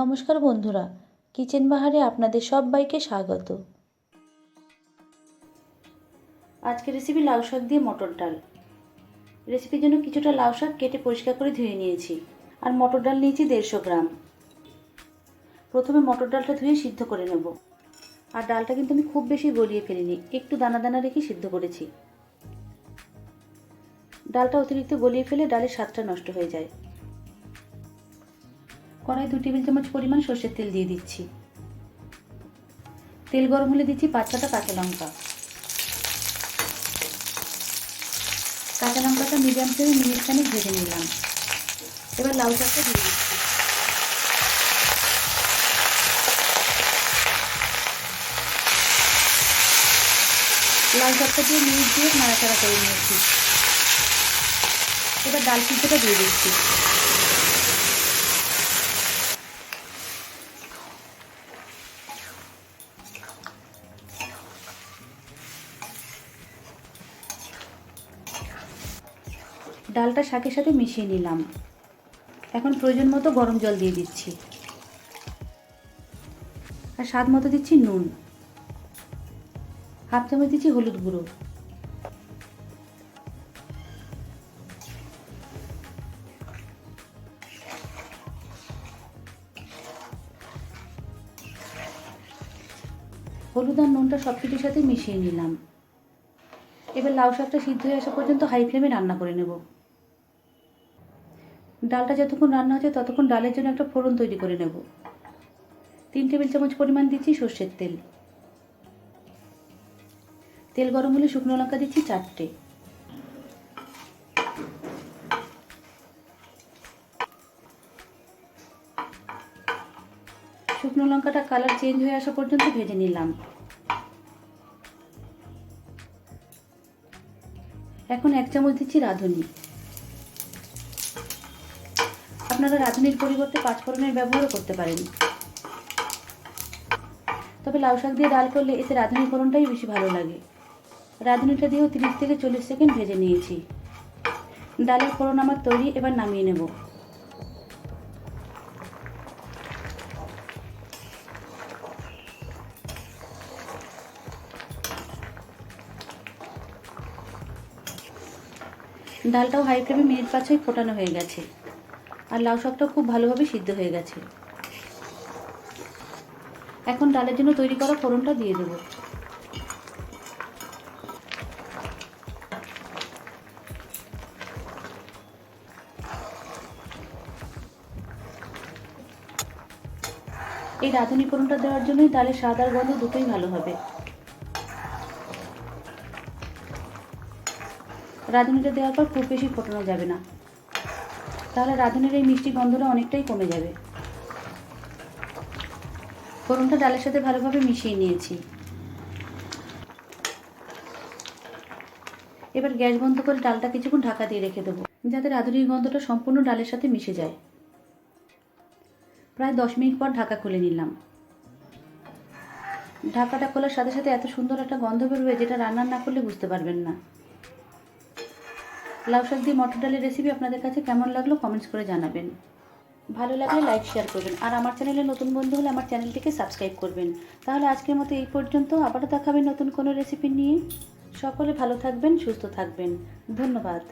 নমস্কার বন্ধুরা, কিচেন বাহারে আপনাদের সবাইকে স্বাগত। আজকে রেসিপি লাউ শাক দিয়ে মটর ডাল। রেসিপির জন্য কিছুটা লাউ শাক কেটে পরিষ্কার করে ধুয়ে নিয়েছি, আর মটর ডাল নিয়েছি দেড়শো গ্রাম। প্রথমে মটর ডালটা ধুয়ে সিদ্ধ করে নেব। আর ডালটা কিন্তু আমি খুব বেশি গলিয়ে ফেলিনি, একটু দানা দানা রেখে সিদ্ধ করেছি। ডালটা অতিরিক্ত গলিয়ে ফেলে ডালের স্বাদটা নষ্ট হয়ে যায়। কড়াই দু টেবিল চামচ পরিমাণ সর্ষের তেল দিয়ে দিচ্ছি। তেল গরম হলে দিচ্ছি পাঁচ ছটা কাঁচা লঙ্কা। কাঁচা লঙ্কাটা মিডিয়াম ফ্লেমে মিনিট খানিক ভেজে নিলাম। এবার লাউ শাকটা দিয়ে দিচ্ছি। লাল শাকটা দিয়ে মিনিট দিয়ে নাড়াচাড়া করে নিয়েছি। এবার ডাল সিদ্ধটা দিয়ে দিচ্ছি। ডালটা শাকের সাথে মিশিয়ে নিলাম। এখন প্রয়োজন মতো গরম জল দিয়ে দিচ্ছি। আর স্বাদ মতো দিচ্ছি নুন। হাফ চামচ দিচ্ছি হলুদ গুঁড়ো। হলুদ আর নুনটা সব কিছুর সাথে মিশিয়ে নিলাম। এবার লাউ শাকটা সিদ্ধ হয়ে আসা পর্যন্ত হাই ফ্লেমে রান্না করে নেব। ডালটা যতক্ষণ রান্না হচ্ছে ততক্ষণ ডালের জন্য একটা ফোড়ন তৈরি করে নেব। তিন টেবিল চামচ পরিমাণ দিচ্ছি সর্ষের তেল। তেল গরম হলে শুকনো লঙ্কা দিচ্ছি চারটে। শুকনো লঙ্কাটা কালার চেঞ্জ হয়ে আসা পর্যন্ত ভেজে নিলাম। এখন এক চামচ দিচ্ছি রাঁধুনি। আপনারা রাঁধুনির পরিবর্তে পাঁচফোড়নের ব্যবহারও করতে পারেন। তবে লাউ শাক দিয়ে ডাল করলে এতে রাঁধুনি ফোড়নটাই বেশি ভালো লাগে। রাঁধুনিটা দিয়েও তিরিশ থেকে চল্লিশ সেকেন্ড ভেজে নিয়েছি। ডালের ফোড়ন আমার তৈরি, এবার নামিয়ে নেব। ডালটাও হাই ফ্লেমে মিনিট পাঁচই ফোটানো হয়ে গেছে। আর লাউ শাকটাও খুব ভালোভাবে সিদ্ধ হয়ে গেছে। এখন ডালের জন্য তৈরি করা ফোড়নটা দিয়ে দেবো। এই রাঁধুনি ফোড়নটা দেওয়ার জন্যই ডালের স্বাদ আর গন্ধ দুটোই ভালো হবে। রাঁধুনিটা দেওয়ার পর খুব বেশি ফোটানো যাবে না। তাহলে রাঁধুনির এই মিষ্টি গন্ধটা অনেকটাই কমে যাবে। ফোড়নটা ডালের সাথে ভালোভাবে মিশিয়ে নিয়েছি। এবার গ্যাস বন্ধ করে ডালটা কিছুক্ষণ ঢাকা দিয়ে রেখে দেবো, যাতে রাঁধুনির গন্ধটা সম্পূর্ণ ডালের সাথে মিশে যায়। প্রায় দশ মিনিট পর ঢাকা খুলে নিলাম। ঢাকাটা খোলার সাথে সাথে এত সুন্দর একটা গন্ধ বেরোবে যেটা রান্না না করলে বুঝতে পারবেন না। লাউ শাক দিয়ে মটর ডালের রেসিপি আপনাদের কাছে কেমন লাগল কমেন্টস করে জানাবেন। ভালো লাগলে লাইক শেয়ার করবেন। আর আমার চ্যানেলে নতুন বন্ধু হলে আমার চ্যানেলটিকে সাবস্ক্রাইব করবেন। তাহলে আজকের মতো এই পর্যন্ত। আবারও দেখাবেন নতুন কোনো রেসিপি নিয়ে। সকলে ভালো থাকবেন, সুস্থ থাকবেন। ধন্যবাদ।